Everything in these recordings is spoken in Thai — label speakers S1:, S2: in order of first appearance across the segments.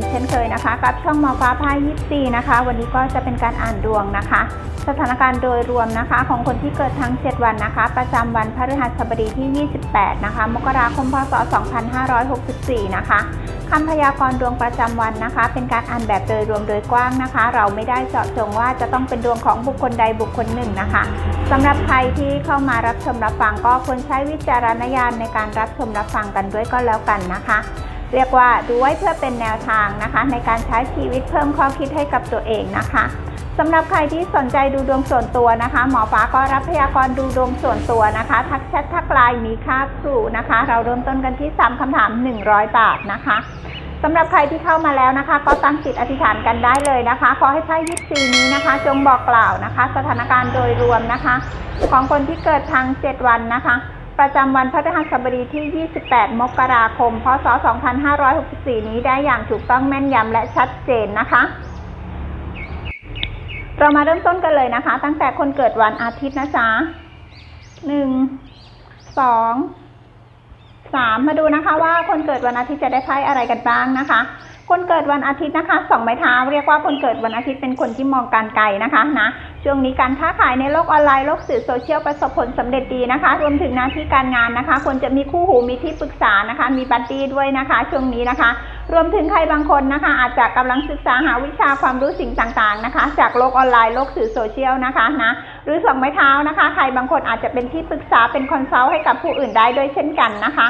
S1: อีกเช่นเคยนะคะกับช่องหมอฟ้าพายิปซีนะคะ วันนี้ก็จะเป็นการอ่านดวงนะคะ สถานการณ์โดยรวมนะคะ ของคนที่เกิดทั้ง 7 วันนะคะ ประจำวันพฤหัสบดีที่ 28 นะคะ มกราคมพศ 2564 นะคะคำพยากรณ์ดวงประจำวันนะคะ เป็นการอ่านแบบโดยรวมโดยกว้างนะคะ เราไม่ได้เจาะจงว่าจะต้องเป็นดวงของบุคคลใดบุคคลหนึ่งนะคะสำหรับใครที่เข้ามารับชมรับฟังก็ควรใช้วิจารณญาณในการรับชมรับฟังกันด้วยก็แล้วกันนะคะ เรียกว่าดูไว้เพื่อเป็นแนวทางนะคะ ในการใช้ชีวิตเพิ่มข้อคิดให้กับตัวเองนะคะสำหรับใครที่สนใจดูดวงส่วนตัวนะคะ หมอฟ้าก็รับพยากรณ์ดูดวงส่วนตัวนะคะ ทักแชททักไลน์มีค่าครูนะคะ เราเริ่มต้นกันที่3คำถาม 100 บาทนะคะสำหรับใครที่เข้ามาแล้วนะคะ ก็ตั้งจิตอธิษฐานกันได้เลยนะคะ ขอให้ไพ่ยิปซีนี้นะคะ จงบอกกล่าวนะคะ สถานการณ์โดยรวมนะคะ ของคนที่เกิดทาง 7 วันนะคะ ประจำวันพฤหัสบดีที่ 28 มกราคม พศ 2564 นี้ได้อย่างถูกต้องแม่นยำและชัดเจนนะคะ เรามาเริ่มต้นกันเลยนะคะ ตั้งแต่คนเกิดวันอาทิตย์นะจ๊ะหนึ่งสองสามมาดูนะคะว่าคนเกิดวันอาทิตย์จะได้ไพ่อะไรกันบ้างนะคะ คนเกิดวันอาทิตย์นะคะสองไม้เท้าเรียกว่าคนเกิดวันอาทิตย์เป็นคนที่มองการไกลนะคะนะช่วงนี้การค้าขายในโลกออนไลน์โลกสื่อโซเชียลประสบผลสำเร็จดีนะคะ รวมถึงหน้าที่การงานนะคะควรจะมีคู่หูมีที่ปรึกษานะคะ มีบัดดี้ด้วยนะคะ ช่วงนี้นะคะ รวมถึงใครบางคนนะคะ อาจจะกำลังศึกษาหาวิชาความรู้สิ่งต่างๆนะคะ จากโลกออนไลน์โลกสื่อโซเชียลนะคะนะหรือสองไม้เท้านะคะ ใครบางคนอาจจะเป็นที่ปรึกษาเป็นคอนซัลท์ให้กับผู้อื่นได้ด้วยเช่นกันนะคะ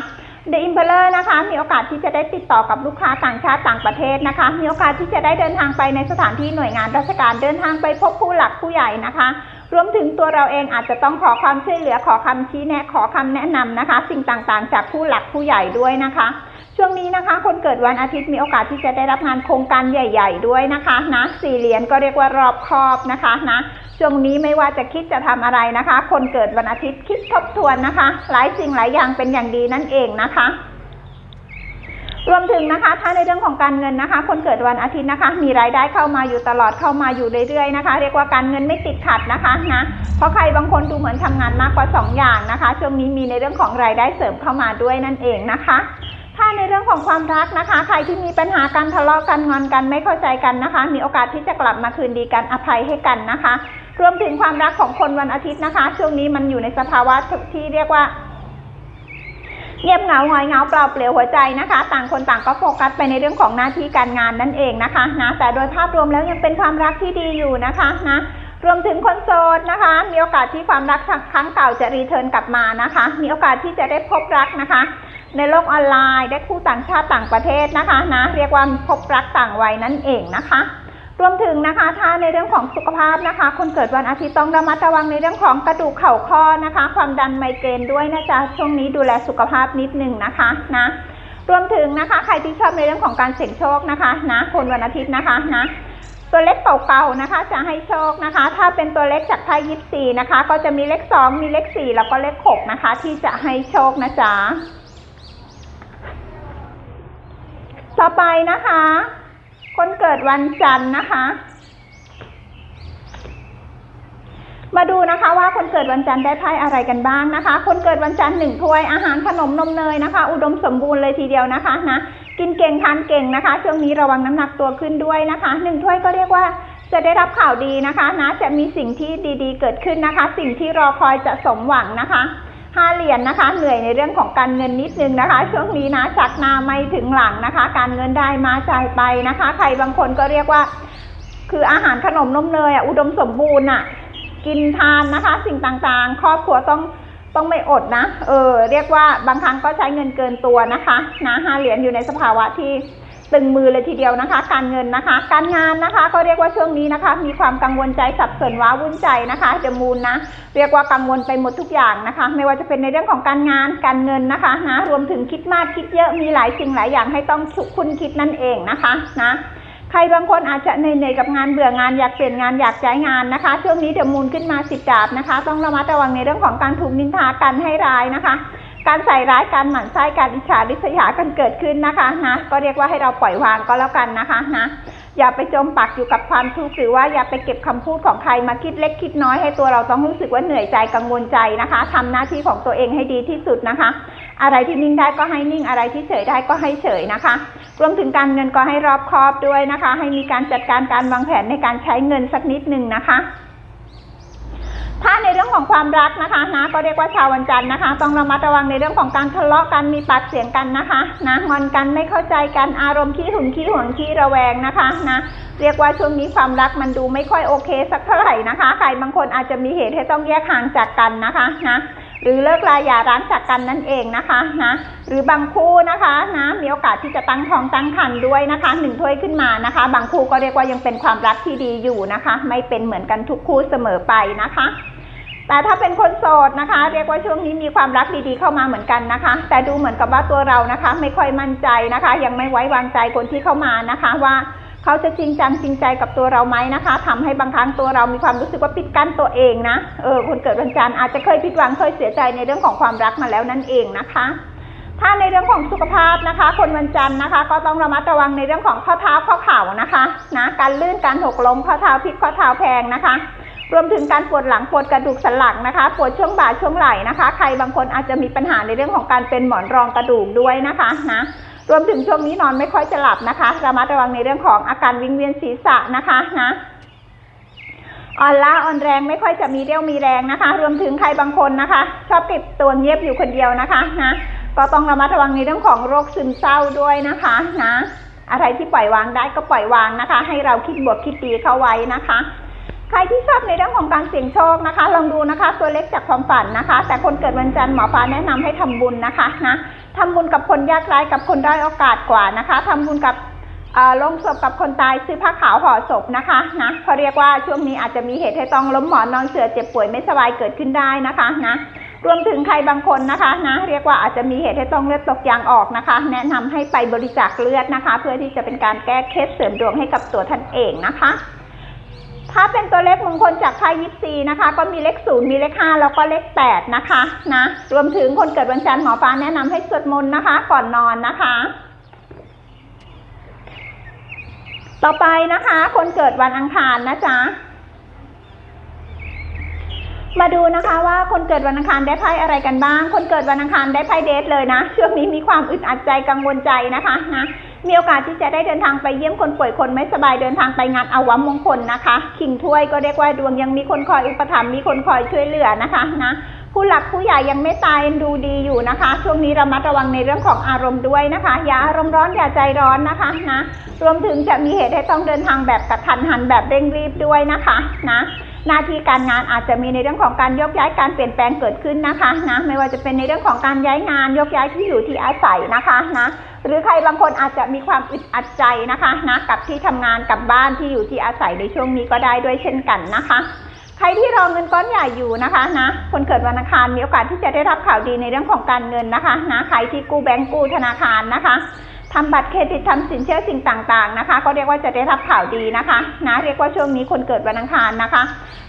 S1: The i m p e r e r นะคะ มีโอกาสที่จะได้ติดต่อกับลูกค้าต่างชาติต่างประเทศนะคะ มีโอกาสที่จะได้เดินทางไปในสถานที่หน่วยงานราชการเดินทางไปพบผู้หลักผู้ใหญ่นะคะ รวมถึงตัวเราเองอาจจะต้องขอความช่วยเหลือขอคำชี้แนะขอคำแนะนำนะคะ สิ่งต่างๆ จากผู้หลักผู้ใหญ่ด้วยนะคะ ช่วงนี้นะคะ คนเกิดวันอาทิตย์มีโอกาสที่จะได้รับงานโครงการใหญ่ ๆ ด้วยนะคะนะสี่เหรียญก็เรียกว่ารอบครอบนะคะนะช่วงนี้ไม่ว่าจะคิดจะทำอะไรนะคะ คนเกิดวันอาทิตย์คิดทบทวนนะคะ หลายสิ่งหลายอย่างเป็นอย่างดีนั่นเองนะคะรวมถึงนะคะ ถ้าในเรื่องของการเงินนะคะ คนเกิดวันอาทิตย์นะคะ มีรายได้เข้ามาอยู่ตลอดเข้ามาอยู่เรื่อยๆนะคะ เรียกว่าการเงินไม่ติดขัดนะคะนะเพราะใครบางคนดูเหมือนทำงานมากกว่า 2 อย่างนะคะ ช่วงนี้มีในเรื่องของรายได้เสริมเข้ามาด้วยนั่นเองนะคะ ถ้าในเรื่องของความรักนะคะ ใครที่มีปัญหาการทะเลาะกันงอนกันไม่เข้าใจกันนะคะ มีโอกาสที่จะกลับมาคืนดีกันอภัยให้กันนะคะ รวมถึงความรักของคนวันอาทิตย์นะคะ ช่วงนี้มันอยู่ในสภาวะที่เรียกว่าเงียบเหงาหงอยเหงาเปล่าเปลี่ยวหัวใจนะคะ ต่างคนต่างก็โฟกัสไปในเรื่องของหน้าที่การงานนั่นเองนะคะนะแต่โดยภาพรวมแล้วยังเป็นความรักที่ดีอยู่นะคะนะรวมถึงคนโสดนะคะ มีโอกาสที่ความรักครั้งเก่าจะรีเทิร์นกลับมานะคะ มีโอกาสที่จะได้พบรักนะคะ ในโลกออนไลน์ได้คู่ต่างชาติต่างประเทศนะคะนะเรียกว่าพบรักต่างวัยนั่นเองนะคะรวมถึงนะคะถ้าในเรื่องของสุขภาพนะคะ คนเกิดวันอาทิตย์ต้องระมัดระวังในเรื่องของกระดูกเข่าข้อนะคะ ความดันไมเกรนด้วยนะจ๊ะช่วงนี้ดูแลสุขภาพนิดนึงนะคะนะรวมถึงนะคะ ใครที่ชอบในเรื่องของการเสี่ยงโชคนะคะนะคนวันอาทิตย์นะคะนะตัวเลขเก่าๆนะคะ จะให้โชคนะคะ ถ้าเป็นตัวเลขจากไพ่ยิปซีนะคะ ก็จะมีเลขสองมีเลขสี่แล้วก็เลขหกนะคะ ที่จะให้โชคนะจ๊ะ ต่อไปนะคะ คนเกิดวันจันทร์นะคะ มาดูนะคะว่าคนเกิดวันจันทร์ได้ไพ่อะไรกันบ้างนะคะ คนเกิดวันจันทร์หนึ่งถ้วยอาหารขนมนมเนยนะคะ อุดมสมบูรณ์เลยทีเดียวนะคะนะกินเก่งทานเก่งนะคะ ช่วงนี้ระวังน้ำหนักตัวขึ้นด้วยนะคะหนึ่งถ้วยก็เรียกว่าจะได้รับข่าวดีนะคะนะจะมีสิ่งที่ดีๆ เกิดขึ้นนะคะ สิ่งที่รอคอยจะสมหวังนะคะ ห้าเหรียญนะคะ เหนื่อยในเรื่องของการเงินนิดนึงนะคะ ช่วงนี้นะจากหน้าไม่ถึงหลังนะคะ การเงินได้มาจ่ายไปนะคะ ใครบางคนก็เรียกว่า คืออาหารขนมนมเนยอะอุดมสมบูรณ์อะกินทานนะคะ สิ่งต่างๆ ครอบครัวต้องต้องไม่อดนะ เออ เรียกว่าบางครั้งก็ใช้เงินเกินตัวนะคะนะห้าเหรียญอยู่ในสภาวะที่ ตึงมือเลยทีเดียวนะคะ การเงินนะคะ การงานนะคะก็เรียกว่าช่วงนี้นะคะ มีความกังวลใจสับสนว้าวุ่นใจนะคะเดมูลนะเรียกว่ากังวลไปหมดทุกอย่างนะคะ ไม่ว่าจะเป็นในเรื่องของการงานการเงินนะคะนะรวมถึงคิดมากคิดเยอะมีหลายสิ่งหลายอย่างให้ต้องคุณคิดนั่นเองนะคะนะใครบางคนอาจจะเหนื่อยกับงานเบื่องานอยากเปลี่ยนงานอยากย้ายงานนะคะ ช่วงนี้เดมูลขึ้นมาสิบดาบนะคะ ต้องระมัดระวังในเรื่องของการถูกนินทากันให้ร้ายนะคะ การใส่ร้ายการหมั่นไส้การอิจฉาริษยากันเกิดขึ้นนะคะนะก็เรียกว่าให้เราปล่อยวางก็แล้วกันนะคะนะอย่าไปจมปักอยู่กับความทุกข์หรือว่าอย่าไปเก็บคำพูดของใครมาคิดเล็กคิดน้อยให้ตัวเราต้องรู้สึกว่าเหนื่อยใจกังวลใจนะคะทำหน้าที่ของตัวเองให้ดีที่สุดนะคะ อะไรที่นิ่งได้ก็ให้นิ่งอะไรที่เฉยได้ก็ให้เฉยนะคะ รวมถึงการเงินก็ให้รอบคอบด้วยนะคะ ให้มีการจัดการการวางแผนในการใช้เงินสักนิดหนึ่งนะคะ ถ้าในเรื่องของความรักนะคะนะก็เรียกว่าชาววันจันทร์นะคะ ต้องระมัดระวังในเรื่องของการทะเลาะกันมีปากเสียงกันนะคะนะงอนกันไม่เข้าใจกันอารมณ์ขี้หึงขี้หวงขี้ระแวงนะคะนะเรียกว่าช่วงนี้ความรักมันดูไม่ค่อยโอเคสักเท่าไหร่นะคะ ใครบางคนอาจจะมีเหตุให้ต้องแยกห่างจากกันนะคะนะ หรือเลิกลาหย่าร้างจากกันนั่นเองนะคะนะหรือบางคู่นะคะนะมีโอกาสที่จะตั้งท้องตั้งครรภ์ด้วยนะคะหนึ่งถ้วยขึ้นมานะคะ บางคู่ก็เรียกว่ายังเป็นความรักที่ดีอยู่นะคะ ไม่เป็นเหมือนกันทุกคู่เสมอไปนะคะแต่ถ้าเป็นคนโสดนะคะ เรียกว่าช่วงนี้มีความรักดีๆเข้ามาเหมือนกันนะคะ แต่ดูเหมือนกับว่าตัวเรานะคะ ไม่ค่อยมั่นใจนะคะ ยังไม่ไว้วางใจคนที่เข้ามานะคะว่า เขาจะจริงจังจริงใจกับตัวเราไหมนะคะทำให้บางครั้งตัวเรามีความรู้สึกว่าปิดกั้นตัวเองนะเออคนเกิดวันจันทร์อาจจะเคยผิดหวังเคยเสียใจในเรื่องของความรักมาแล้วนั่นเองนะคะ ถ้าในเรื่องของสุขภาพนะคะ คนวันจันทร์นะคะ ก็ต้องระมัดระวังในเรื่องของข้อเท้าข้อเข่านะคะนะการลื่นการหกล้มข้อเท้าพลิกข้อเท้าแพงนะคะรวมถึงการปวดหลังปวดกระดูกสันหลังนะคะปวดช่วงบ่าช่วงไหล่นะคะ ใครบางคนอาจจะมีปัญหาในเรื่องของการเป็นหมอนรองกระดูกด้วยนะคะนะ รวมถึงช่วงนี้นอนไม่ค่อยจะหลับนะคะระมัดระวังในเรื่องของอาการวิงเวียนศีรษะนะคะนะอ่อนล้าอ่อนแรงไม่ค่อยจะมีเรี่ยวมีแรงนะคะ รวมถึงใครบางคนนะคะ ชอบเก็บตัวเงียบอยู่คนเดียวนะคะนะก็ต้องระมัดระวังในเรื่องของโรคซึมเศร้าด้วยนะคะนะอะไรที่ปล่อยวางได้ก็ปล่อยวางนะคะ ให้เราคิดบวกคิดดีเข้าไว้นะคะ ใครที่ชอบในเรื่องของการเสี่ยงโชคนะคะ ลองดูนะคะ ตัวเล็กจากความฝันนะคะ แต่คนเกิดวันจันทร์หมอฟ้าแนะนำให้ทำบุญนะคะนะทำบุญกับคนยากไร้กับคนด้อยโอกาสกว่านะคะทำบุญกับลงศพกับคนตายซื้อผ้าขาวห่อศพนะคะนะเขาเรียกว่าช่วงนี้อาจจะมีเหตุให้ต้องล้มหมอนนอนเสือเจ็บป่วยไม่สบายเกิดขึ้นได้นะคะนะรวมถึงใครบางคนนะคะนะเรียกว่าอาจจะมีเหตุให้ต้องเลือดตกยางออกนะคะ แนะนำให้ไปบริจาคเลือดนะคะ เพื่อที่จะเป็นการแก้เคล็ดเสริมดวงให้กับตัวท่านเองนะคะ ถ้าเป็นตัวเลขมงคลจากไพ่ยิปซีนะคะ ก็มีเลขศูนย์มีเลขห้าแล้วก็เลขแปดนะคะนะรวมถึงคนเกิดวันจันทร์หมอฟ้าแนะนำให้สวดมนต์นะคะ ก่อนนอนนะคะ ต่อไปนะคะ คนเกิดวันอังคารนะจ๊ะมาดูนะคะว่าคนเกิดวันอังคารได้ไพ่อะไรกันบ้าง คนเกิดวันอังคารได้ไพ่เดทเลยนะช่วงนี้มีความอึดอัดใจกังวลใจนะคะนะ มีโอกาสที่จะได้เดินทางไปเยี่ยมคนป่วยคนไม่สบายเดินทางไปงานอาวมมงคลนะคะ ขิงถ้วยก็เรียกว่าดวงยังมีคนคอยอุปถัมภ์มีคนคอยช่วยเหลือนะคะนะผู้หลักผู้ใหญ่ยังไม่ตายดูดีอยู่นะคะ ช่วงนี้ระมัดระวังในเรื่องของอารมณ์ด้วยนะคะ อย่าอารมณ์ร้อนอย่าใจร้อนนะคะนะรวมถึงจะมีเหตุให้ต้องเดินทางแบบกระทันหันแบบเร่งรีบด้วยนะคะนะหน้าที่การงานอาจจะมีในเรื่องของการยกย้ายการเปลี่ยนแปลงเกิดขึ้นนะคะนะไม่ว่าจะเป็นในเรื่องของการย้ายงานยกย้ายที่อยู่ที่อาศัยนะคะนะ หรือใครบางคนอาจจะมีความอึดอัดใจนะคะนะกับที่ทำงานกับบ้านที่อยู่ที่อาศัยในช่วงนี้ก็ได้ด้วยเช่นกันนะคะ ใครที่รอเงินก้อนใหญ่อยู่นะคะนะคนเกิดวันอังคารมีโอกาสที่จะได้รับข่าวดีในเรื่องของการเงินนะคะนะใครที่กู้แบงก์กู้ธนาคารนะคะทำบัตรเครดิตทำสินเชื่อสิ่งต่างๆนะคะ ก็เรียกว่าจะได้รับข่าวดีนะคะนะเรียกว่าช่วงนี้คนเกิดวันอังคารนะคะ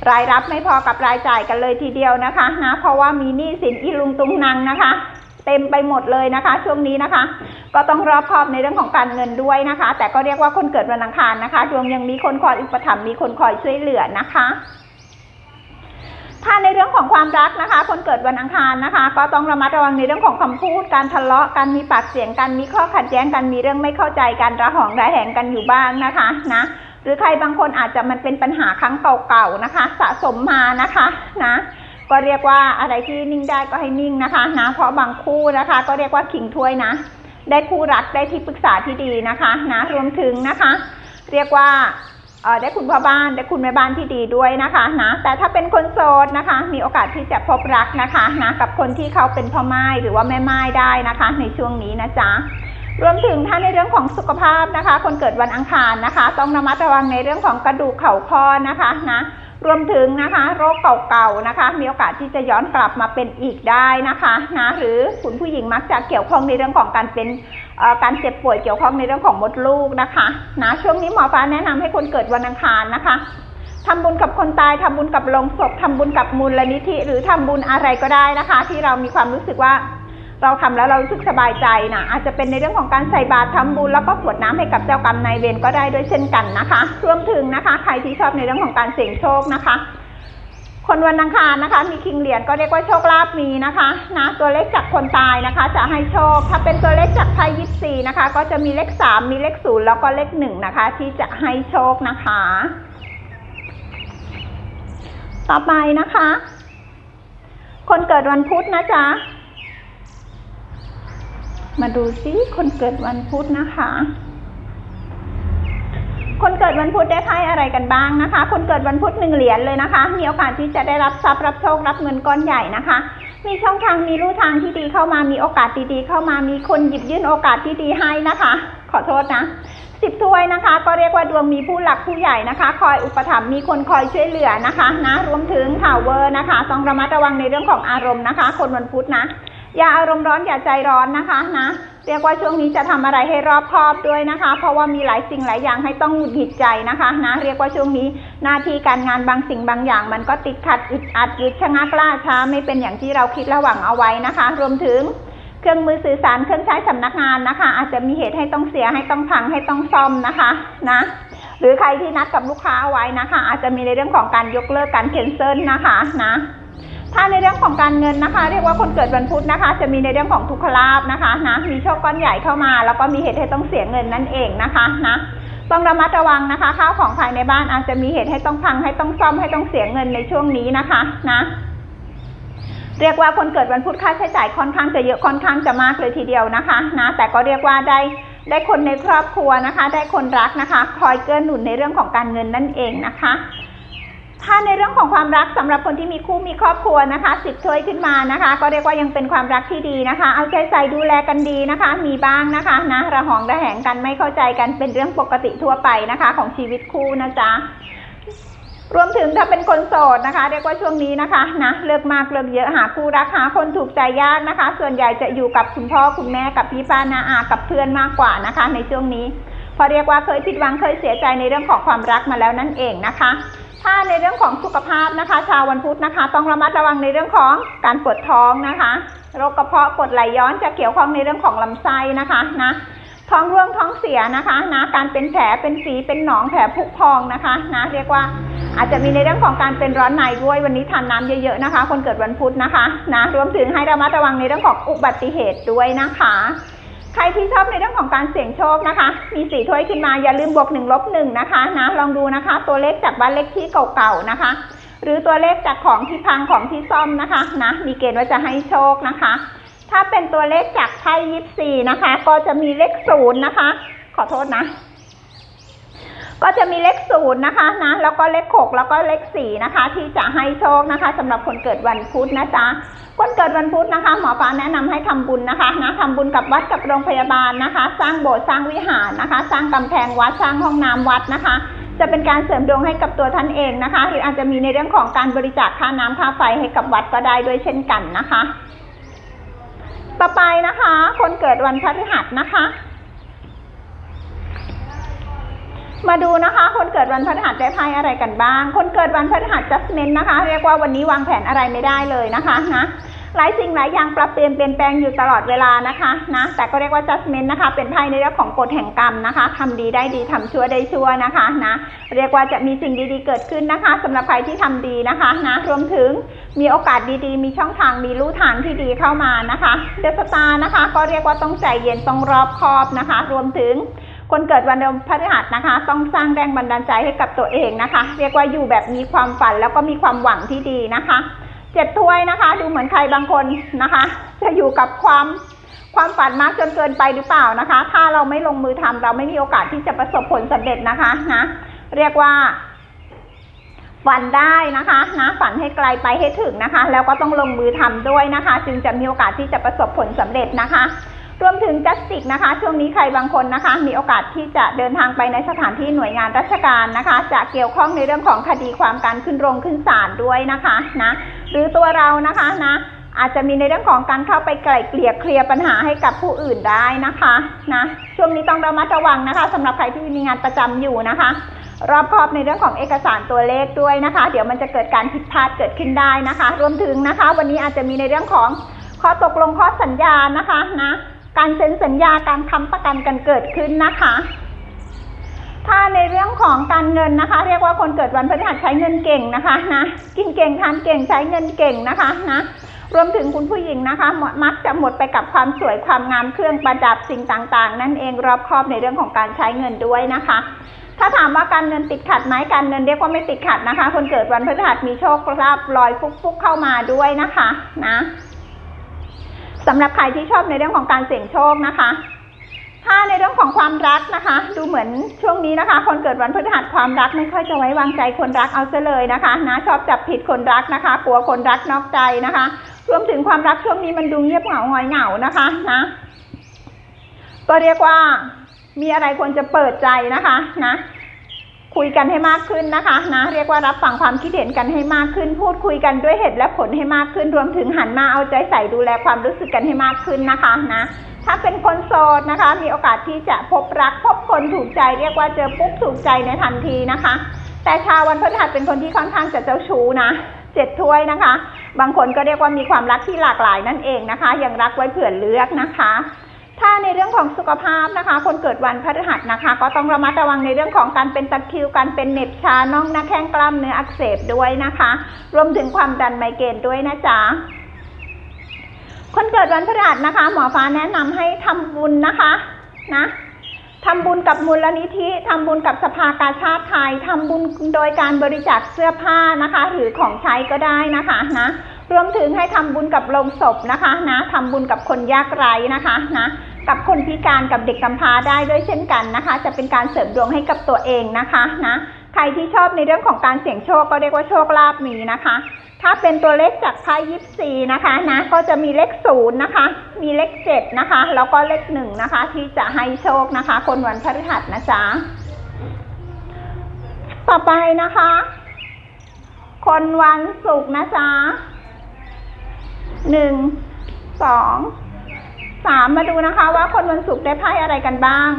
S1: รายรับไม่พอกับรายจ่ายกันเลยทีเดียวนะคะนะเพราะว่ามีหนี้สินอีลุงตุงนังนะคะ เต็มไปหมดเลยนะคะ ช่วงนี้นะคะ ก็ต้องรอบคอบในเรื่องของการเงินด้วยนะคะ แต่ก็เรียกว่าคนเกิดวันอังคารนะคะ ดวงยังมีคนคอยอุปถัมภ์มีคนคอยช่วยเหลือนะคะถ้าในเรื่องของความรักนะคะ คนเกิดวันอังคารนะคะ ก็ต้องระมัดระวังในเรื่องของคำพูด การทะเลาะกันมีปากเสียงกันมีข้อขัดแย้งกันมีเรื่องไม่เข้าใจกันระหองระแหงกันอยู่บ้างนะคะนะหรือใครบางคนอาจจะมันเป็นปัญหาครั้งเก่าๆนะคะ สะสมมานะคะนะ ก็เรียกว่าอะไรที่นิ่งได้ก็ให้นิ่งนะคะนะเพราะบางคู่นะคะ ก็เรียกว่าขิงถ้วยนะ ได้คู่รักได้ที่ปรึกษาที่ดีนะคะนะรวมถึงนะคะ เรียกว่าเอ่อได้คุณพ่อบ้านได้คุณแม่บ้านที่ดีด้วยนะคะนะแต่ถ้าเป็นคนโสดนะคะ มีโอกาสที่จะพบรักนะคะนะกับคนที่เขาเป็นพ่อไม้หรือว่าแม่ไม้ได้นะคะ ในช่วงนี้นะจ๊ะรวมถึงถ้าในเรื่องของสุขภาพนะคะ คนเกิดวันอังคารนะคะ ต้องระมัดระวังในเรื่องของกระดูกเข่าข้อนะคะนะ รวมถึงนะคะโรคเก่าๆนะคะ มีโอกาสที่จะย้อนกลับมาเป็นอีกได้นะคะนะหรือคุณผู้หญิงมักจะเกี่ยวข้องในเรื่องของการเป็นการเจ็บป่วยเกี่ยวข้องในเรื่องของมดลูกนะคะนะช่วงนี้หมอฟ้าแนะนำให้คนเกิดวันอังคารนะคะทำบุญกับคนตายทำบุญกับโลงศพทำบุญกับมูลนิธิ หรือทำบุญอะไรก็ได้นะคะ ที่เรามีความรู้สึกว่า เราทำแล้วเรารู้สึกสบายใจนะอาจจะเป็นในเรื่องของการใส่บาตรทำบุญแล้วก็กวดน้ำให้กับเจ้ากรรมนายเวรก็ได้ด้วยเช่นกันนะคะรวมถึงนะคะ ใครที่ชอบในเรื่องของการเสี่ยงโชคนะคะคคนวันอังคารนะคะ มีคิงเหรียญก็เรียกว่าโชคลาภมีนะคะนะตัวเลขจากคนตายนะคะ จะให้โชค ถ้าเป็นตัวเลขจากไพ่ยิปซีนะคะ ก็จะมีเลขสามมีเลขศูนย์แล้วก็เลขหนึ่งนะคะ ที่จะให้โชคนะคะ ต่อไปนะคะ คนเกิดวันพุธนะจ๊ะ มาดูซิคนเกิดวันพุธนะคะ คนเกิดวันพุธได้ไพ่อะไรกันบ้างนะคะ คนเกิดวันพุธหนึ่งเหรียญเลยนะคะ มีโอกาสที่จะได้รับทรัพย์รับโชครับเงินก้อนใหญ่นะคะ มีช่องทางมีรูทางที่ดีเข้ามา มีโอกาสดีๆเข้ามา มีคนหยิบยื่นโอกาสที่ดีให้นะคะ ขอโทษนะสิบถ้วยนะคะ ก็เรียกว่าดวงมีผู้หลักผู้ใหญ่นะคะ คอยอุปถัมภ์มีคนคอยช่วยเหลือนะคะ นะรวมถึงข่าวเวอร์นะคะต้องระมัดระวังในเรื่องของอารมณ์นะคะ คนวันพุธนะ อย่าอารมณ์ร้อนอย่าใจร้อนนะคะนะเรียกว่าช่วงนี้จะทำอะไรให้รอบคอบด้วยนะคะ เพราะว่ามีหลายสิ่งหลายอย่างให้ต้องหงุดหงิดใจนะคะนะเรียกว่าช่วงนี้หน้าที่การงานบางสิ่งบางอย่าง มันก็ติดขัดอึดอัดยุดชะงักล่าช้าไม่เป็นอย่างที่เราคิดและหวังเอาไว้นะคะ รวมถึงเครื่องมือสื่อสารเครื่องใช้สำนักงานนะคะ อาจจะมีเหตุให้ต้องเสียให้ต้องพังให้ต้องซ่อมนะคะนะหรือใครที่นัดกับลูกค้าเอาไว้นะคะ อาจจะมีในเรื่องของการยกเลิกการเคนเซิลนะคะนะ ถ้าในเรื่องของการเงินนะคะ เรียกว่าคนเกิดวันพุธนะคะ จะมีในเรื่องของทุกขลาบนะคะนะมีโชคก้อนใหญ่เข้ามา แล้วก็มีเหตุให้ต้องเสียเงินนั่นเองนะคะนะต้องระมัดระวังนะคะข้าวของภายในบ้านอาจจะมีเหตุให้ต้องพังให้ต้องซ่อมให้ต้องเสียเงินในช่วงนี้นะคะนะเรียกว่าคนเกิดวันพุธค่าใช้จ่ายค่อนข้างจะเยอะค่อนข้างจะมากเลยทีเดียวนะคะนะแต่ก็เรียกว่าได้ได้คนในครอบครัวนะคะ ได้คนรักนะคะ คอยเกื้อหนุนในเรื่องของการเงินนั่นเองนะคะ ถ้าในเรื่องของความรักสำหรับคนที่มีคู่มีครอบครัวนะคะสิบถ้วยขึ้นมานะคะ ก็เรียกว่ายังเป็นความรักที่ดีนะคะ เอาใจใส่ดูแลกันดีนะคะ มีบ้างนะคะนะระหองระแหงกันไม่เข้าใจกันเป็นเรื่องปกติทั่วไปนะคะ ของชีวิตคู่นะจ๊ะรวมถึงถ้าเป็นคนโสดนะคะ เรียกว่าช่วงนี้นะคะนะเลิกมากเลิกเยอะหาคู่รักหาคนถูกใจยากนะคะ ส่วนใหญ่จะอยู่กับคุณพ่อคุณแม่กับพี่ป้านาอากับเพื่อนมากกว่านะคะ ในช่วงนี้ พอเรียกว่าเคยผิดหวังเคยเสียใจในเรื่องของความรักมาแล้วนั่นเองนะคะ ถ้าในเรื่องของสุขภาพนะคะ ชาววันพุธนะคะ ต้องระมัดระวังในเรื่องของการปวดท้องนะคะโรคกระเพาะกดไหลย้อนจะเกี่ยวข้องในเรื่องของลำไส้นะคะนะท้องร่วงท้องเสียนะคะนะการเป็นแผลเป็นฝีเป็นหนองแผลพุพองนะคะนะเรียกว่าอาจจะมีในเรื่องของการเป็นร้อนในด้วยวันนี้ทานน้ำเยอะๆนะคะ คนเกิดวันพุธนะคะนะรวมถึงให้ระมัดระวังในเรื่องของอุบัติเหตุด้วยนะคะ ใครที่ชอบในเรื่องของการเสี่ยงโชคนะคะ มีสี่ถ้วยขึ้นมาอย่าลืมบวกหนึ่งลบหนึ่งนะคะนะลองดูนะคะ ตัวเลขจากบ้านเลขที่เก่าๆนะคะ หรือตัวเลขจากของที่พังของที่ซ่อมนะคะนะมีเกณฑ์ว่าจะให้โชคนะคะ ถ้าเป็นตัวเลขจากไพ่ยิปซีนะคะ ก็จะมีเลขศูนย์นะคะ ขอโทษนะ ก็จะมีเลขศูนย์นะคะนะแล้วก็เลขหกแล้วก็เลขสี่นะคะ ที่จะให้โชคนะคะสำหรับคนเกิดวันพุธนะจ๊ะคนเกิดวันพุธนะคะ หมอฟ้าแนะนำให้ทำบุญนะคะนะทำบุญกับวัดกับโรงพยาบาลนะคะ สร้างโบสถ์สร้างวิหารนะคะ สร้างกำแพงวัดสร้างห้องน้ำวัดนะคะ จะเป็นการเสริมดวงให้กับตัวท่านเองนะคะ หรืออาจจะมีในเรื่องของการบริจาคค่าน้ำค่าไฟให้กับวัดก็ได้ด้วยเช่นกันนะคะ ต่อไปนะคะ คนเกิดวันพฤหัสนะคะ มาดูนะคะ คนเกิดวันพฤหัสได้ไพ่อะไรกันบ้าง คนเกิดวันพฤหัสจัสเมนนะคะ เรียกว่าวันนี้วางแผนอะไรไม่ได้เลยนะคะนะหลายสิ่งหลายอย่างปรับเปลี่ยนเปลี่ยนแปลงอยู่ตลอดเวลานะคะนะแต่ก็เรียกว่าจัสเมนนะคะ เป็นไพ่ในเรื่องของกฎแห่งกรรมนะคะทำดีได้ดีทำชั่วได้ชั่วนะคะนะเรียกว่าจะมีสิ่งดีๆเกิดขึ้นนะคะสำหรับใครที่ทำดีนะคะนะรวมถึงมีโอกาสดีๆ มีช่องทางมีลู่ทางที่ดีเข้ามานะคะเดสตาร์นะคะ ก็เรียกว่าต้องใจเย็นต้องรอบคอบนะคะ รวมถึง คนเกิดวันพฤหัสนะคะ ต้องสร้างแรงบันดาลใจให้กับตัวเองนะคะ เรียกว่าอยู่แบบมีความฝันแล้วก็มีความหวังที่ดีนะคะเจ็ดถ้วยนะคะ ดูเหมือนใครบางคนนะคะ จะอยู่กับความความฝันมากจนเกินไปหรือเปล่านะคะ ถ้าเราไม่ลงมือทำเราไม่มีโอกาสที่จะประสบผลสำเร็จนะคะนะเรียกว่าฝันได้นะคะนะฝันให้ไกลไปให้ถึงนะคะ แล้วก็ต้องลงมือทำด้วยนะคะ จึงจะมีโอกาสที่จะประสบผลสำเร็จนะคะ รวมถึงจัสติกนะคะ ช่วงนี้ใครบางคนนะคะ มีโอกาสที่จะเดินทางไปในสถานที่หน่วยงานราชการนะคะ จะเกี่ยวข้องในเรื่องของคดีความการขึ้นโรงขึ้นศาลด้วยนะคะนะหรือตัวเรานะคะนะอาจจะมีในเรื่องของการเข้าไปไกล่เกลี่ยเคลียร์ปัญหาให้กับผู้อื่นได้นะคะนะช่วงนี้ต้องระมัดระวังนะคะสำหรับใครที่มีงานประจำอยู่นะคะ รอบคอบในเรื่องของเอกสารตัวเลขด้วยนะคะ เดี๋ยวมันจะเกิดการผิดพลาดเกิดขึ้นได้นะคะ รวมถึงนะคะ วันนี้อาจจะมีในเรื่องของข้อตกลงข้อสัญญานะคะนะ การเซ็นสัญญาการค้ำประกันกันเกิดขึ้นนะคะ ถ้าในเรื่องของการเงินนะคะ เรียกว่าคนเกิดวันพฤหัสใช้เงินเก่งนะคะนะกินเก่งทานเก่งใช้เงินเก่งนะคะนะรวมถึงคุณผู้หญิงนะคะมมักจะหมดไปกับความสวยความงามเครื่องประดับสิ่งต่าง ๆ นั่นเองรอบครอบในเรื่องของการใช้เงินด้วยนะคะ ถ้าถามว่าการเงินติดขัดไหมการเงินเรียกว่าไม่ติดขัดนะคะ คนเกิดวันพฤหัสมีโชคลาภลอยฟุกๆเข้ามาด้วยนะคะ นะ สำหรับใครที่ชอบในเรื่องของการเสี่ยงโชคนะคะ ถ้าในเรื่องของความรักนะคะ ดูเหมือนช่วงนี้นะคะ คนเกิดวันพฤหัสความรักไม่ค่อยจะไว้วางใจคนรักเอาซะเลยนะคะนะชอบจับผิดคนรักนะคะกลัวคนรักนอกใจนะคะ รวมถึงความรักช่วงนี้มันดูเงียบเหงาหงอยเหงานะคะนะ ก็เรียกว่ามีอะไรควรจะเปิดใจนะคะนะ คุยกันให้มากขึ้นนะคะนะเรียกว่ารับฟังความคิดเห็นกันให้มากขึ้น พูดคุยกันด้วยเหตุและผลให้มากขึ้น รวมถึงหันมาเอาใจใส่ดูแลความรู้สึกกันให้มากขึ้นนะคะนะถ้าเป็นคนโสดนะคะ มีโอกาสที่จะพบรักพบคนถูกใจ เรียกว่าเจอปุ๊บถูกใจในทันทีนะคะ แต่ชาววันพฤหัสเป็นคนที่ค่อนข้างจะเจ้าชู้นะเจ็ดถ้วยนะคะ บางคนก็เรียกว่ามีความรักที่หลากหลายนั่นเองนะคะ ยังรักไว้เผื่อเลือกนะคะ ถ้าในเรื่องของสุขภาพนะคะ คนเกิดวันพฤหัสนะคะ ก็ต้องระมัดระวังในเรื่องของการเป็นตะคริวการเป็นเหน็บชาน่องหน้าแข้งกล้ามเนื้ออักเสบด้วยนะคะ รวมถึงความดันไมเกรนด้วยนะจ๊ะคนเกิดวันพฤหัสนะคะ หมอฟ้าแนะนำให้ทำบุญนะคะนะทำบุญกับมูลนิธิทำบุญกับสภากาชาติไทยทำบุญโดยการบริจาคเสื้อผ้านะคะ หรือของใช้ก็ได้นะคะนะรวมถึงให้ทำบุญกับโรงศพนะคะนะทำบุญกับคนยากไร้นะคะนะ กับคนพิการกับเด็กกำพร้าได้ด้วยเช่นกันนะคะ จะเป็นการเสริมดวงให้กับตัวเองนะคะนะใครที่ชอบในเรื่องของการเสี่ยงโชคก็เรียกว่าโชคลาภมีนะคะ ถ้าเป็นตัวเลขจากไพ่ยิปซีนะคะนะก็จะมีเลขศูนย์นะคะ มีเลขเจ็ดนะคะ แล้วก็เลขหนึ่งนะคะ ที่จะให้โชคนะคะ คนวันพฤหัสนะจ๊ะต่อไปนะคะ คนวันศุกร์นะจ๊ะหนึ่งสอง สามมาดูนะคะว่าคนวันศุกร์ได้ไพ่อะไรกันบ้าง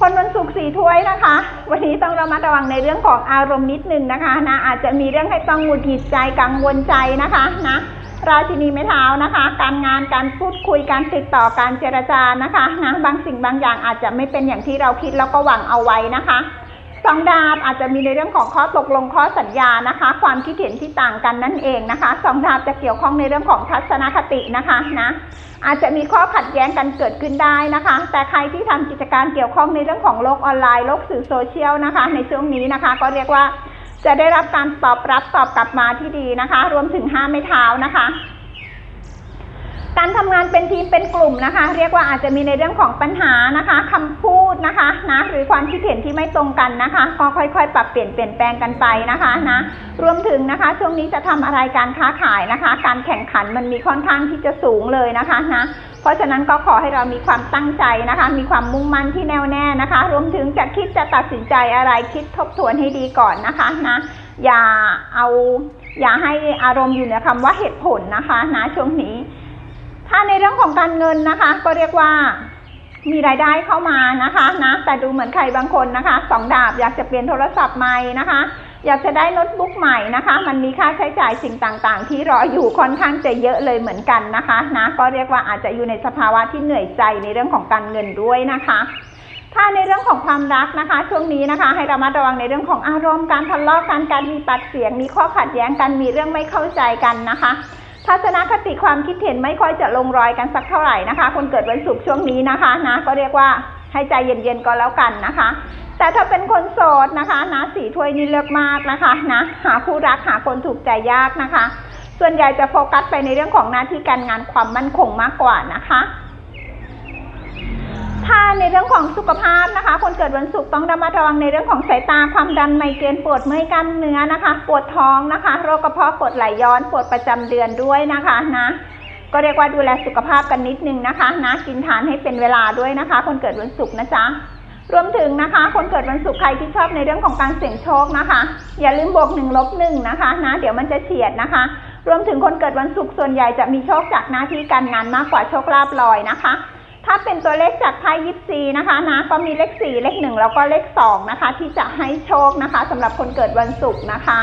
S1: คนวันศุกร์สี่ถ้วยนะคะ วันนี้ต้องระมัดระวังในเรื่องของอารมณ์นิดนึงนะคะนะอาจจะมีเรื่องให้ต้องหงุดหงิดใจกังวลใจนะคะนะราชินีไม้เท้านะคะ การงานการพูดคุยการติดต่อการเจรจานะคะนะบางสิ่งบางอย่างอาจจะไม่เป็นอย่างที่เราคิดแล้วก็หวังเอาไว้นะคะ สองดาบอาจจะมีในเรื่องของข้อตกลงข้อสัญญานะคะ ความคิดเห็นที่ต่างกันนั่นเองนะคะสองดาบจะเกี่ยวข้องในเรื่องของทัศนคตินะคะนะอาจจะมีข้อขัดแย้งกันเกิดขึ้นได้นะคะ แต่ใครที่ทำกิจการเกี่ยวข้องในเรื่องของโลกออนไลน์โลกสื่อโซเชียลนะคะ ในช่วงนี้นะคะ ก็เรียกว่าจะได้รับการตอบรับตอบกลับมาที่ดีนะคะ รวมถึงห้าไม่เท้านะคะ การทำงานเป็นทีมเป็นกลุ่มนะคะ เรียกว่าอาจจะมีในเรื่องของปัญหานะคะคำพูดนะคะนะหรือความคิดเห็นที่ไม่ตรงกันนะคะ ก็ค่อยๆ ปรับเปลี่ยนเปลี่ยนแปลงกันไปนะคะนะรวมถึงนะคะ ช่วงนี้จะทำอะไรการค้าขายนะคะ การแข่งขันมันมีค่อนข้างที่จะสูงเลยนะคะนะเพราะฉะนั้นก็ขอให้เรามีความตั้งใจนะคะ มีความมุ่งมั่นที่แน่วแน่นะคะ รวมถึงจะคิดจะตัดสินใจอะไรคิดทบทวนให้ดีก่อนนะคะนะอย่าเอาอย่าให้อารมณ์อยู่ในคำว่าเหตุผลนะคะนะช่วงนี้ ถ้าในเรื่องของการเงินนะคะ ก็เรียกว่ามีรายได้เข้ามานะคะนะแต่ดูเหมือนใครบางคนนะคะสองดาบอยากจะเปลี่ยนโทรศัพท์ใหม่นะคะ อยากจะได้โน้ตบุ๊กใหม่นะคะ มันมีค่าใช้จ่ายสิ่งต่างๆ ที่รออยู่ค่อนข้างจะเยอะเลยเหมือนกันนะคะนะก็เรียกว่าอาจจะอยู่ในสภาวะที่เหนื่อยใจในเรื่องของการเงินด้วยนะคะถ้าในเรื่องของความรักนะคะ ช่วงนี้นะคะ ให้ระมัดระวังในเรื่องของอารมณ์การทะเลาะกันการมีปากเสียง มีข้อขัดแย้งกันมีเรื่องไม่เข้าใจกันนะคะ ทัศนคติความคิดเห็นไม่ค่อยจะลงรอยกันสักเท่าไหร่นะคะ คนเกิดวันศุกร์ช่วงนี้นะคะนะก็เรียกว่าให้ใจเย็นๆก็แล้วกันนะคะ แต่ถ้าเป็นคนโสดนะคะนะสีถ้วยนี่เลือกมากนะคะนะหาคู่รักหาคนถูกใจยากนะคะ ส่วนใหญ่จะโฟกัสไปในเรื่องของหน้าที่การงานความมั่นคงมากกว่านะคะ ถ้าในเรื่องของสุขภาพนะคะ คนเกิดวันศุกร์ต้องระมัดระวังในเรื่องของสายตาความดันไมเกรนปวดเมื่อยกล้ามเนื้อนะคะ ปวดท้องนะคะ โรคกระเพาะปวดไหลย้อนปวดประจำเดือนด้วยนะคะนะก็เรียกว่าดูแลสุขภาพกันนิดนึงนะคะนะกินทานให้เป็นเวลาด้วยนะคะ คนเกิดวันศุกร์นะจ๊ะรวมถึงนะคะ คนเกิดวันศุกร์ใครที่ชอบในเรื่องของการเสี่ยงโชคนะคะ อย่าลืมบวกหนึ่งลบหนึ่งนะคะนะเดี๋ยวมันจะเฉียดนะคะ รวมถึงคนเกิดวันศุกร์ส่วนใหญ่จะมีโชคจากหน้าที่การงานมากกว่าโชคลาภลอยนะคะ ถ้าเป็นตัวเลขจากไพ่ยิปซีนะคะนะก็มีเลขสี่เลขหนึ่งแล้วก็เลขสองนะคะ ที่จะให้โชคนะคะสำหรับคนเกิดวันศุกร์นะคะ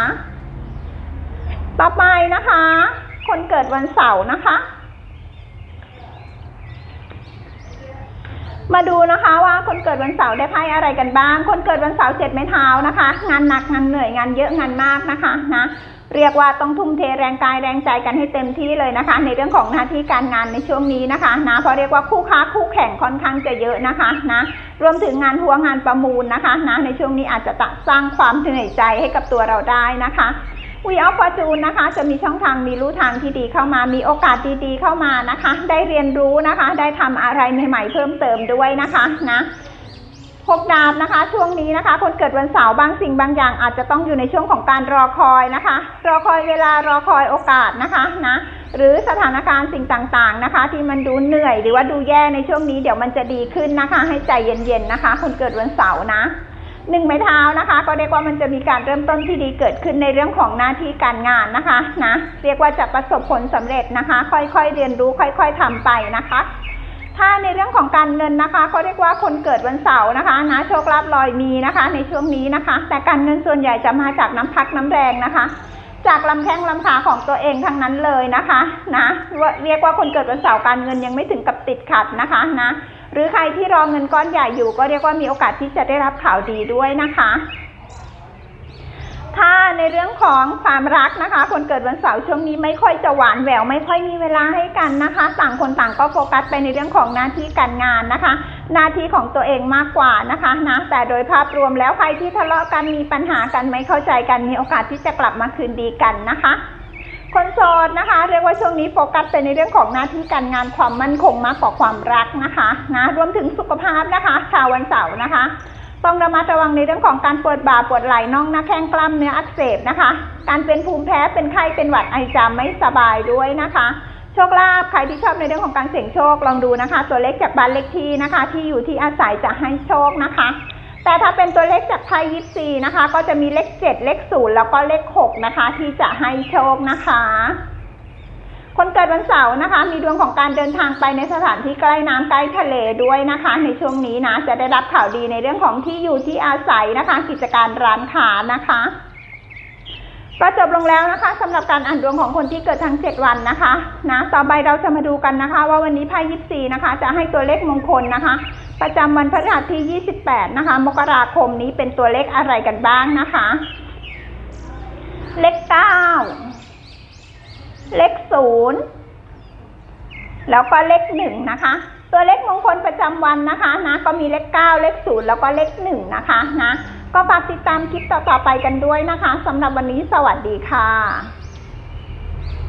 S1: ต่อไปนะคะ คนเกิดวันเสาร์นะคะ มาดูนะคะว่าคนเกิดวันเสาร์ได้ไพ่อะไรกันบ้าง คนเกิดวันเสาร์เจ็ดไม้เท้านะคะ งานหนักงานเหนื่อยงานเยอะงานมากนะคะนะเรียกว่าต้องทุ่มเทแรงกายแรงใจกันให้เต็มที่เลยนะคะ ในเรื่องของหน้าที่การงานในช่วงนี้นะคะนะเพราะเรียกว่าคู่ค้าคู่แข่งค่อนข้างจะเยอะนะคะนะรวมถึงงานหัวงานประมูลนะคะนะในช่วงนี้อาจจะสร้างความเหนื่อยใจให้กับตัวเราได้นะคะ วีออฟฟอร์จูนนะคะ จะมีช่องทางมีรู้ทางที่ดีเข้ามา มีโอกาสดีๆเข้ามานะคะ ได้เรียนรู้นะคะ ได้ทำอะไรใหม่ๆเพิ่มเติมด้วยนะคะนะหกดาบนะคะ ช่วงนี้นะคะ คนเกิดวันเสาร์บางสิ่งบางอย่างอาจจะต้องอยู่ในช่วงของการรอคอยนะคะ รอคอยเวลารอคอยโอกาสนะคะนะหรือสถานการณ์สิ่งต่างๆนะคะ ที่มันดูเหนื่อยหรือว่าดูแย่ในช่วงนี้เดี๋ยวมันจะดีขึ้นนะคะ ให้ใจเย็นๆนะคะ คนเกิดวันเสาร์นะ หนึ่งไม้เท้านะคะ ก็เรียกว่ามันจะมีการเริ่มต้นที่ดีเกิดขึ้นในเรื่องของหน้าที่การงานนะคะนะเรียกว่าจะประสบผลสำเร็จนะคะ ค่อยๆเรียนรู้ค่อย ๆทำไปนะคะ ถ้าในเรื่องของการเงินนะคะก็เรียกว่าคนเกิดวันเสาร์นะคะนะโชคลาภลอยมีนะคะ ในช่วงนี้นะคะ แต่การเงินส่วนใหญ่จะมาจากน้ำพักน้ำแรงนะคะ จากลำแข้งลำขาของตัวเองทั้งนั้นเลยนะคะนะเรียกว่าคนเกิดวันเสาร์การเงินยังไม่ถึงกับติดขัดนะคะนะหรือใครที่รอเงินก้อนใหญ่อยู่ก็เรียกว่ามีโอกาสที่จะได้รับข่าวดีด้วยนะคะ ถ้าในเรื่องของความรักนะคะ คนเกิดวันเสาร์ช่วงนี้ไม่ค่อยจะหวานแหววไม่ค่อยมีเวลาให้กันนะคะ ต่างคนต่างก็โฟกัสไปในเรื่องของหน้าที่การงานนะคะ หน้าที่ของตัวเองมากกว่านะคะนะแต่โดยภาพรวมแล้วใครที่ทะเลาะกันมีปัญหากันไม่เข้าใจกันมีโอกาสที่จะกลับมาคืนดีกันนะคะคนโสดนะคะ เรียกว่าช่วงนี้โฟกัสไปในเรื่องของหน้าที่การงานความมั่นคงมากกว่าความรักนะคะนะรวมถึงสุขภาพนะคะ ชาววันเสาร์นะคะ ต้องระมัดระวังในเรื่องของการปวดบ่าปวดไหล่น่องหน้าแข้งกล้ามเนื้ออักเสบนะคะ การเป็นภูมิแพ้เป็นไข้เป็นหวัดไอจามไม่สบายด้วยนะคะ โชคลาภใครที่ชอบในเรื่องของการเสี่ยงโชคลองดูนะคะ ตัวเลขจากบ้านเลขที่นะคะ ที่อยู่ที่อาศัยจะให้โชคนะคะ แต่ถ้าเป็นตัวเลขจากไพ่ยิปซีนะคะ ก็จะมีเลขเจ็ดเลขศูนย์แล้วก็เลขหกนะคะ ที่จะให้โชคนะคะ คนเกิดวันเสาร์นะคะ มีดวงของการเดินทางไปในสถานที่ใกล้น้ำใกล้ทะเลด้วยนะคะ ในช่วงนี้นะจะได้รับข่าวดีในเรื่องของที่อยู่ที่อาศัยนะคะ กิจการร้านค้านะคะก็จบลงแล้วนะคะสำหรับการอ่านดวงของคนที่เกิดทั้ง 7 วันนะคะนะต่อไปเราจะมาดูกันนะคะ ว่าวันนี้ไพ่ยิปซีนะคะ จะให้ตัวเลขมงคลนะคะ ประจำวันพฤหัสที่ 28 นะคะ มกราคมนี้เป็นตัวเลขอะไรกันบ้างนะคะ เลขเก้า เลขศูนย์แล้วก็เลขหนึ่งนะคะ ตัวเลขมงคลประจำวันนะคะนะก็มีเลขเก้าเลขศูนย์แล้วก็เลขหนึ่งนะคะนะก็ฝากติดตามคลิปต่อๆไปกันด้วยนะคะสำหรับวันนี้สวัสดีค่ะ